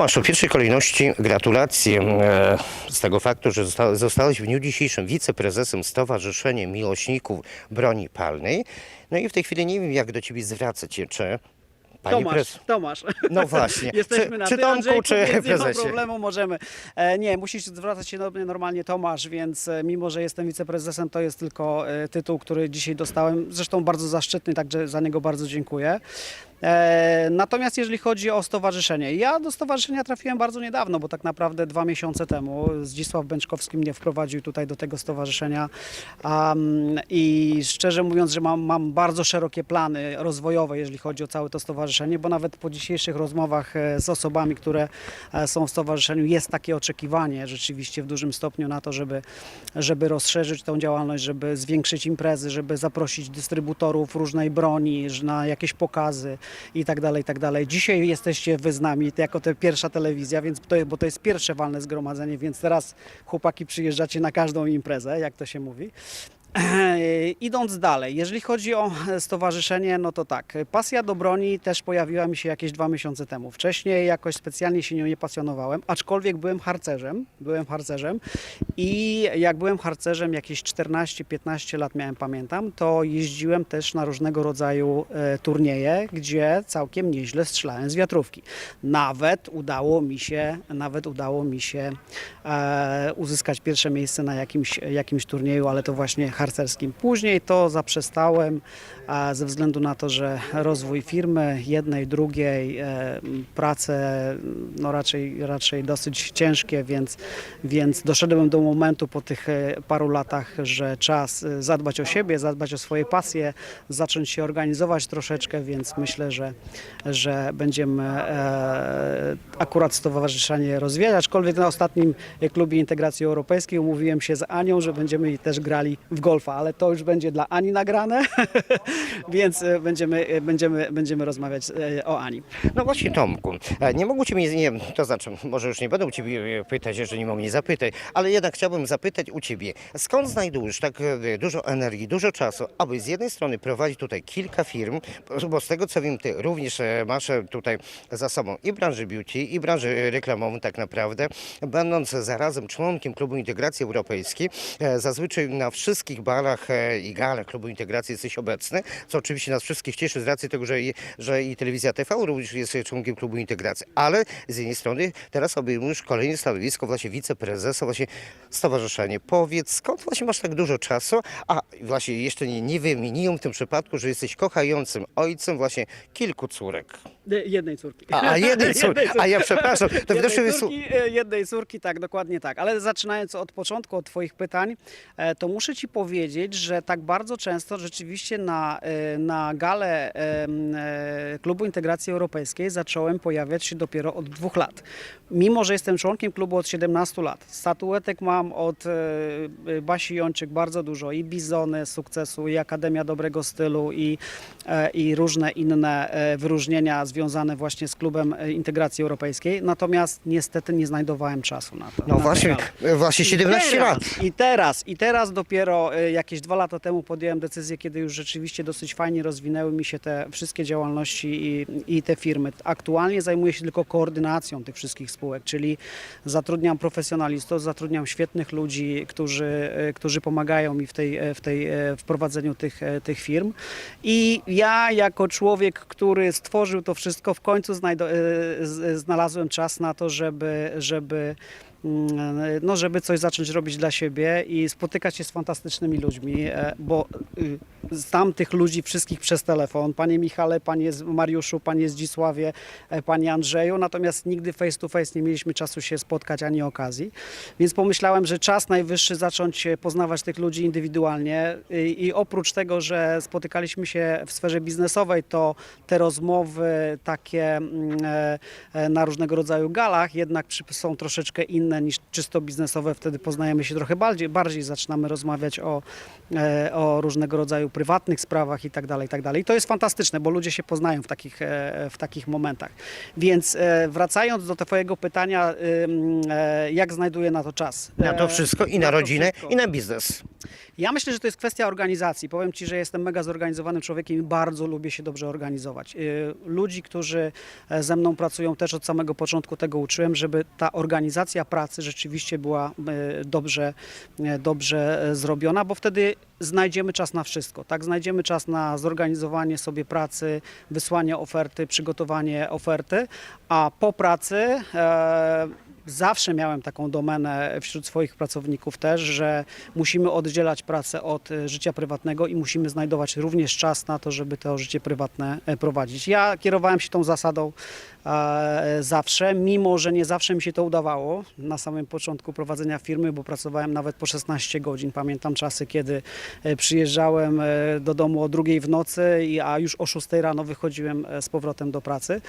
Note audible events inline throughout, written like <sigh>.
Tomaszu, w pierwszej kolejności gratulacje e, z tego faktu, że zosta- zostałeś w dniu dzisiejszym wiceprezesem Stowarzyszenia Miłośników Broni Palnej. No i w tej chwili nie wiem, jak do ciebie zwracać się, czy pani Tomasz. Tomasz. No właśnie. <laughs> Jesteśmy Czy- na czy ty, Tomku, Andrzejku, czy więc nie ma prezesie? problemu, możemy. E, nie, musisz zwracać się do mnie normalnie Tomasz, więc e, mimo, że jestem wiceprezesem, to jest tylko e, tytuł, który dzisiaj dostałem. Zresztą bardzo zaszczytny, także za niego bardzo dziękuję. E, natomiast jeżeli chodzi o stowarzyszenie, ja do stowarzyszenia trafiłem bardzo niedawno, bo tak naprawdę dwa miesiące temu Zdzisław Bęczkowski mnie wprowadził tutaj do tego stowarzyszenia Am, i szczerze mówiąc, że mam, mam bardzo szerokie plany rozwojowe, jeżeli chodzi o całe to stowarzyszenie, bo nawet po dzisiejszych rozmowach e, z osobami, które e, są w stowarzyszeniu, jest takie oczekiwanie rzeczywiście w dużym stopniu na to, żeby, żeby rozszerzyć tą działalność, żeby zwiększyć imprezy, żeby zaprosić dystrybutorów różnej broni na jakieś pokazy i tak dalej, i tak. Dzisiaj jesteście wy z nami jako to pierwsza telewizja, więc to, bo to jest pierwsze walne zgromadzenie, więc teraz chłopaki przyjeżdżacie na każdą imprezę, jak to się mówi. Idąc dalej, jeżeli chodzi o stowarzyszenie, no to tak, pasja do broni też pojawiła mi się jakieś dwa miesiące temu. Wcześniej jakoś specjalnie się nią nie pasjonowałem, aczkolwiek byłem harcerzem, byłem harcerzem i jak byłem harcerzem jakieś 14-15 lat miałem, pamiętam, to jeździłem też na różnego rodzaju e, turnieje, gdzie całkiem nieźle strzelałem z wiatrówki. Nawet udało mi się, nawet udało mi się e, uzyskać pierwsze miejsce na jakimś, jakimś turnieju, ale to właśnie harcerskim. Później to zaprzestałem ze względu na to, że rozwój firmy jednej, drugiej, e, prace no raczej, raczej dosyć ciężkie, więc, więc doszedłem do momentu po tych e, paru latach, że czas e, zadbać o siebie, zadbać o swoje pasje, zacząć się organizować troszeczkę, więc myślę, że, że będziemy akurat stowarzyszenie rozwijać, aczkolwiek na ostatnim klubie integracji europejskiej umówiłem się z Anią, że będziemy też grali w golfa, ale to już będzie dla Ani nagrane, <laughs> więc e, będziemy, e, będziemy, będziemy rozmawiać e, o Ani. No właśnie Tomku, nie mogę Ciebie, nie, to znaczy, może już nie Ciebie e, pytać, jeżeli mam nie zapytać, ale jednak chciałbym zapytać u Ciebie, skąd znajdujesz tak dużo energii, dużo czasu, aby z jednej strony prowadzić tutaj kilka firm, bo- z tego co wiem, Ty również masz tutaj za sobą i branży beauty, i branży reklamową tak naprawdę, będąc zarazem członkiem Klubu Integracji Europejskiej, zazwyczaj na wszystkich balach e, i galach Klubu Integracji jesteś obecny, co oczywiście nas wszystkich cieszy z racji tego, że i, że i Telewizja TV również jest członkiem Klubu Integracji, ale z jednej strony teraz obejmujesz kolejne stanowisko właśnie wiceprezesa właśnie stowarzyszenia. Powiedz, skąd właśnie masz tak dużo czasu, a właśnie jeszcze nie, nie wymieniłem w tym przypadku, że jesteś kochającym ojcem właśnie kilku córek. E, Jednej córki. A, a jednej <laughs> córki, a ja przepraszam, to jednej, córki, e, jednej córki, tak, dokładnie tak. Ale zaczynając od początku, od Twoich pytań, to muszę Ci powiedzieć, że tak bardzo często rzeczywiście na, e, na galę e, Klubu Integracji Europejskiej zacząłem pojawiać się dopiero od dwóch lat. Mimo, że jestem członkiem klubu od 17 lat. Statuetek mam od e, Basi Jączyk bardzo dużo i Bizony sukcesu, i Akademia Dobrego Stylu, i, i różne inne wyróżnienia związane właśnie z klubem Integracji Europejskiej. Natomiast niestety nie znajdowałem czasu na to. No na właśnie, właśnie 17 teraz, lat. I teraz, i teraz dopiero jakieś dwa lata temu podjąłem decyzję, kiedy już rzeczywiście dosyć fajnie rozwinęły mi się te wszystkie działalności i, i te firmy. Aktualnie zajmuję się tylko koordynacją tych wszystkich spółek, czyli zatrudniam profesjonalistów, zatrudniam świetnych ludzi, którzy, e, którzy pomagają mi w, tej, e, w, tej, e, w prowadzeniu tych, tych firm. I ja jako człowiek, który stworzył to wszystko, w końcu znalazłem czas na to, żeby, żeby mm, no, żeby coś zacząć robić dla siebie i spotykać się z fantastycznymi ludźmi, e, bo y, znam tych ludzi wszystkich przez telefon. Panie Michale, panie Mariuszu, panie Zdzisławie, e, panie Andrzeju, natomiast nigdy face to face nie mieliśmy czasu się spotkać ani okazji. Więc pomyślałem, że czas najwyższy zacząć poznawać tych ludzi indywidualnie i, oprócz tego, że spotykaliśmy się w sferze biznesowej, to te rozmowy takie mm, e, na różnego rodzaju galach jednak są troszeczkę inne niż czysto biznesowe. Wtedy poznajemy się trochę bardziej, bardziej zaczynamy rozmawiać o, e, o różnego rodzaju prywatnych sprawach i tak dalej, i tak. I to jest fantastyczne, bo ludzie się poznają w takich, e, w takich momentach. Więc e, wracając do Twojego pytania, jak znajduję na to czas? Na to wszystko i na to rodzinę, i na biznes. Ja myślę, że to jest kwestia organizacji. Powiem Ci, że jestem mega zorganizowanym człowiekiem i bardzo lubię się dobrze organizować. Y, Ludzi, którzy e, ze mną pracują, też od samego początku tego uczyłem, żeby ta organizacja pracy rzeczywiście była e, dobrze, e, dobrze zrobiona, bo wtedy znajdziemy czas na wszystko. Tak? Znajdziemy czas na zorganizowanie sobie pracy, wysłanie oferty, przygotowanie oferty, a po pracy zawsze miałem taką domenę wśród swoich pracowników też, że musimy oddzielać pracę od e, życia prywatnego i musimy znajdować również czas na to, żeby to życie prywatne e, prowadzić. Ja kierowałem się tą zasadą e, zawsze, mimo że nie zawsze mi się to udawało na samym początku prowadzenia firmy, bo pracowałem nawet po 16 godzin. Pamiętam czasy, kiedy przyjeżdżałem do domu o drugiej w nocy, a już o 6 rano wychodziłem z powrotem do pracy.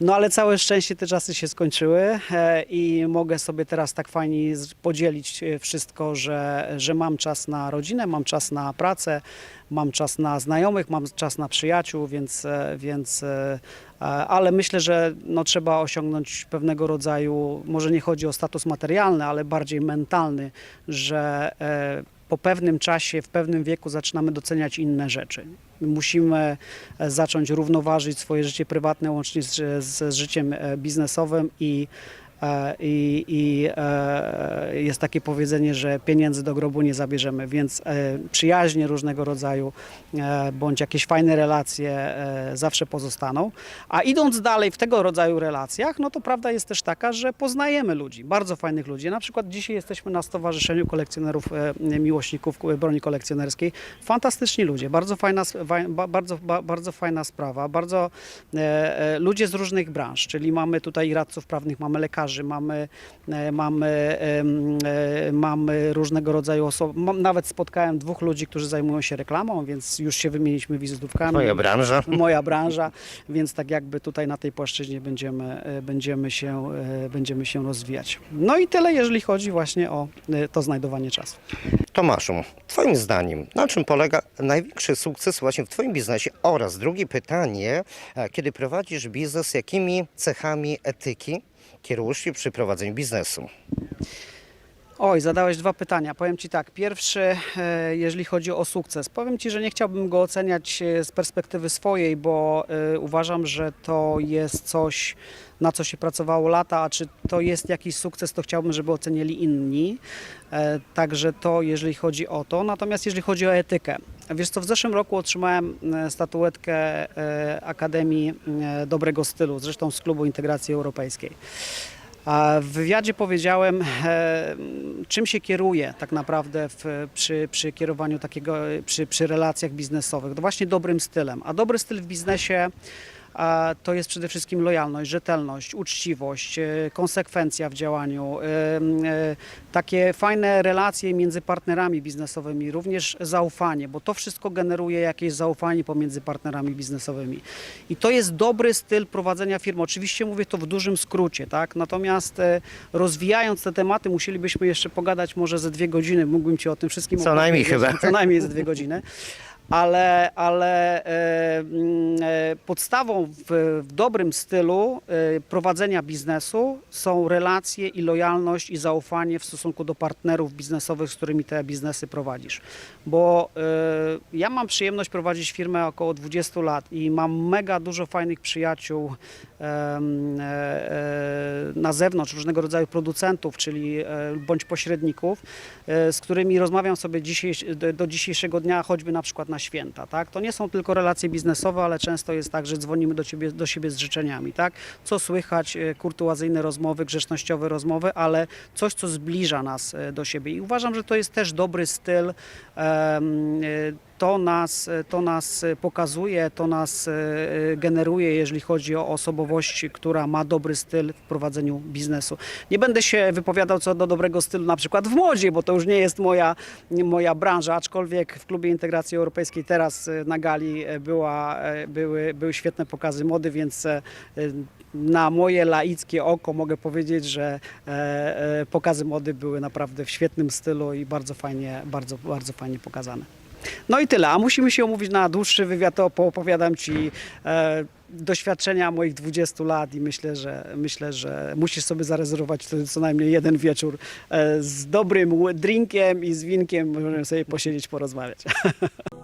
No ale całe szczęście te czasy się skończyły e, i mogę sobie teraz tak fajnie podzielić e, wszystko, że, że mam czas na rodzinę, mam czas na pracę, mam czas na znajomych, mam czas na przyjaciół, więc, e, więc ale myślę, że no, trzeba osiągnąć pewnego rodzaju, może nie chodzi o status materialny, ale bardziej mentalny, że po pewnym czasie, w pewnym wieku zaczynamy doceniać inne rzeczy. Musimy e, zacząć równoważyć swoje życie prywatne łącznie z, z życiem e, biznesowym i, i, i e, jest takie powiedzenie, że pieniędzy do grobu nie zabierzemy, więc e, przyjaźnie różnego rodzaju e, bądź jakieś fajne relacje e, zawsze pozostaną. A idąc dalej w tego rodzaju relacjach, no to prawda jest też taka, że poznajemy ludzi, bardzo fajnych ludzi. Na przykład dzisiaj jesteśmy na Stowarzyszeniu Kolekcjonerów, e, Miłośników Broni Kolekcjonerskiej. Fantastyczni ludzie, bardzo fajna, bardzo, ba, bardzo fajna sprawa, bardzo e, e, ludzie z różnych branż, czyli mamy tutaj radców prawnych, mamy lekarzy, mamy, e, mamy, e, mamy różnego rodzaju osoby. Nawet spotkałem dwóch ludzi, którzy zajmują się reklamą, więc już się wymieniliśmy wizytówkami Moja branża. moja branża, więc tak jakby tutaj na tej płaszczyźnie będziemy, e, będziemy, się, będziemy się rozwijać. No i tyle, jeżeli chodzi właśnie o to znajdowanie czasu. Tomaszu, Twoim zdaniem, na czym polega największy sukces właśnie w Twoim biznesie? Oraz drugie pytanie, kiedy prowadzisz biznes, jakimi cechami etyki kierujesz się przy prowadzeniu biznesu? Oj, zadałeś dwa pytania. Powiem Ci tak. Pierwszy, e, jeżeli chodzi o sukces. Powiem Ci, że nie chciałbym go oceniać e, z perspektywy swojej, bo e, uważam, że to jest coś, na co się pracowało lata, a czy to jest jakiś sukces, to chciałbym, żeby ocenili inni. Także to, jeżeli chodzi o to. Natomiast jeżeli chodzi o etykę. Wiesz co, w zeszłym roku otrzymałem statuetkę Akademii Dobrego Stylu, zresztą z Klubu Integracji Europejskiej. W wywiadzie powiedziałem, e, czym się kieruję tak naprawdę w, przy, przy kierowaniu takiego, przy, przy relacjach biznesowych. To właśnie dobrym stylem. A dobry styl w biznesie to jest przede wszystkim lojalność, rzetelność, uczciwość, e, konsekwencja w działaniu, e, e, takie fajne relacje między partnerami biznesowymi, również zaufanie, bo to wszystko generuje jakieś zaufanie pomiędzy partnerami biznesowymi. I to jest dobry styl prowadzenia firmy. Oczywiście mówię to w dużym skrócie, tak? Natomiast rozwijając te tematy, musielibyśmy jeszcze pogadać może ze dwie godziny. Mógłbym Ci o tym wszystkim Co najmniej chyba. Co najmniej ze dwie godziny. Ale, ale e, mm, e, podstawą w, w dobrym stylu e, prowadzenia biznesu są relacje i lojalność i zaufanie w stosunku do partnerów biznesowych, z którymi te biznesy prowadzisz. Bo ja mam przyjemność prowadzić firmę około 20 lat i mam mega dużo fajnych przyjaciół na zewnątrz, różnego rodzaju producentów, czyli e, bądź pośredników, e, z którymi rozmawiam sobie dzisiaj, do, dzisiejszego dnia, choćby na przykład na święta. Tak? To nie są tylko relacje biznesowe, ale często jest tak, że dzwonimy do, ciebie, do siebie z życzeniami. Tak? Co słychać, e, kurtuazyjne rozmowy, grzecznościowe rozmowy, ale coś, co zbliża nas e, do siebie. I uważam, że to jest też dobry styl. e, to nas, to nas pokazuje, to nas e, generuje, jeżeli chodzi o osobowość, która ma dobry styl w prowadzeniu biznesu. Nie będę się wypowiadał co do dobrego stylu na przykład w modzie, bo to już nie jest moja, moja branża, aczkolwiek w Klubie Integracji Europejskiej teraz e, na gali e, była, e, były, były świetne pokazy mody, więc na moje laickie oko mogę powiedzieć, że pokazy mody były naprawdę w świetnym stylu i bardzo fajnie, bardzo, bardzo fajnie pokazane. No i tyle, a musimy się umówić na dłuższy wywiad, to poopowiadam Ci e, doświadczenia moich 20 lat i myślę, że myślę, że musisz sobie zarezerwować co najmniej jeden wieczór e, z dobrym drinkiem i z winkiem, możemy sobie posiedzieć, porozmawiać. <laughs>